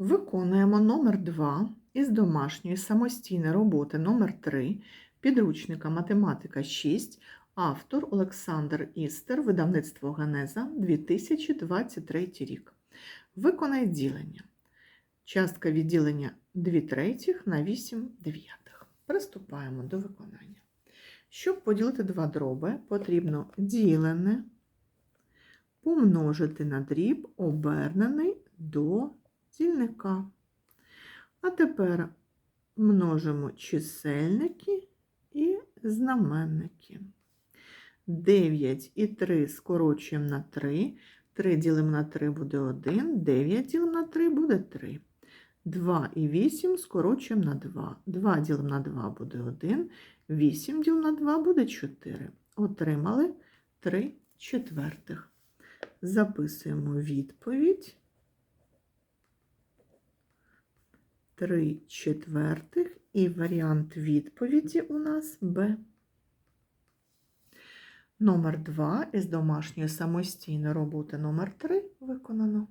Виконуємо номер 2 із домашньої самостійної роботи номер 3 підручника математика 6, автор Олександр Істер, видавництво Генеза 2023 рік. Виконай ділення. Частка відділення 2 третіх на 8 дев'ятих. Приступаємо до виконання. Щоб поділити два дроби, потрібно ділене помножити на дріб, обернений до дільника. А тепер множимо чисельники і знаменники. 9 і 3 скорочуємо на 3. 3 ділимо на 3 буде 1, 9 ділимо на 3 буде 3. 2 і 8 скорочуємо на 2. 2 ділимо на 2 буде 1, 8 ділимо на 2 буде 4. Отримали 3 четвертих. Записуємо відповідь. 3 четвертих і варіант відповіді у нас Б. Номер 2 із домашньої самостійної роботи номер 3 виконано.